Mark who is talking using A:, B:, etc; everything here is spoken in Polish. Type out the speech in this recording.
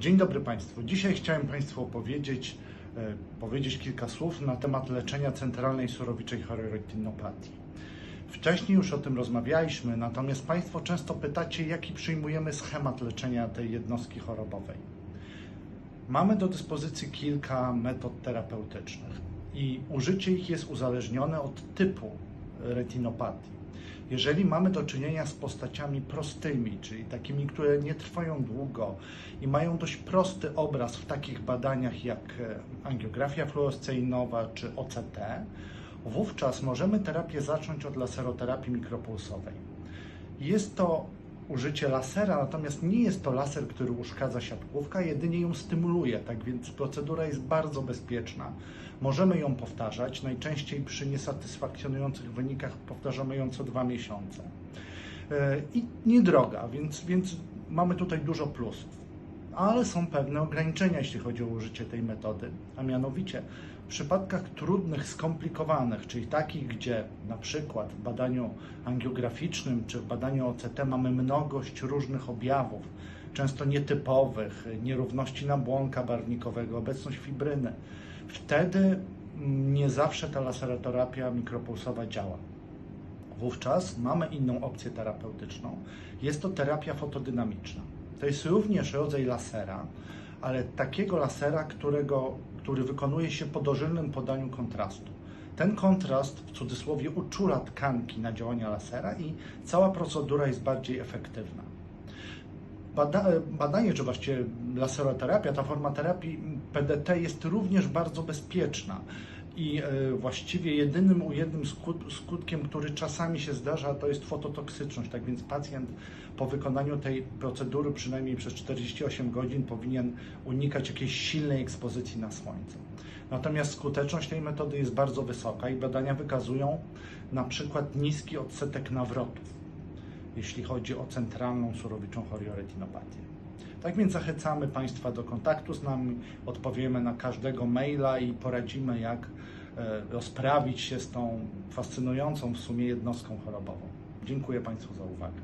A: Dzień dobry Państwu. Dzisiaj chciałem Państwu opowiedzieć, e, powiedzieć kilka słów na temat leczenia centralnej surowiczej chorioretinopatii. Wcześniej już o tym rozmawialiśmy, natomiast Państwo często pytacie, jaki przyjmujemy schemat leczenia tej jednostki chorobowej. Mamy do dyspozycji kilka metod terapeutycznych i użycie ich jest uzależnione od typu retinopatii. Jeżeli mamy do czynienia z postaciami prostymi, czyli takimi, które nie trwają długo i mają dość prosty obraz w takich badaniach jak e, angiografia fluoresceinowa czy OCT, wówczas możemy terapię zacząć od laseroterapii mikropulsowej. Jest to użycie lasera, natomiast nie jest to laser, który uszkadza siatkówkę, jedynie ją stymuluje, tak więc procedura jest bardzo bezpieczna. Możemy ją powtarzać, najczęściej przy niesatysfakcjonujących wynikach powtarzamy ją co dwa miesiące. E, I niedroga, więc, więc mamy tutaj dużo plusów. Ale są pewne ograniczenia, jeśli chodzi o użycie tej metody, a mianowicie w przypadkach trudnych, skomplikowanych, czyli takich, gdzie na przykład w badaniu angiograficznym czy w badaniu OCT mamy mnogość różnych objawów, często nietypowych, nierówności nabłonka barwnikowego, obecność fibryny, wtedy nie zawsze ta laseroterapia mikropulsowa działa. Wówczas mamy inną opcję terapeutyczną. Jest to terapia fotodynamiczna. To jest również rodzaj lasera, ale takiego lasera, którego, który wykonuje się po dożylnym podaniu kontrastu. Ten kontrast w cudzysłowie uczula tkanki na działania lasera i cała procedura jest bardziej efektywna. Bada, badanie, czy właściwie laseroterapia, ta forma terapii PDT jest również bardzo bezpieczna i e, właściwie jedynym ujemnym skut, skutkiem, który czasami się zdarza, to jest fototoksyczność. Tak więc pacjent po wykonaniu tej procedury przynajmniej przez 48 godzin powinien unikać jakiejś silnej ekspozycji na słońce. Natomiast skuteczność tej metody jest bardzo wysoka i badania wykazują na przykład niski odsetek nawrotów jeśli chodzi o centralną surowiczą chorioretinopatię. Tak więc zachęcamy Państwa do kontaktu z nami, odpowiemy na każdego maila i poradzimy, jak e, rozprawić się z tą fascynującą w sumie jednostką chorobową. Dziękuję Państwu za uwagę.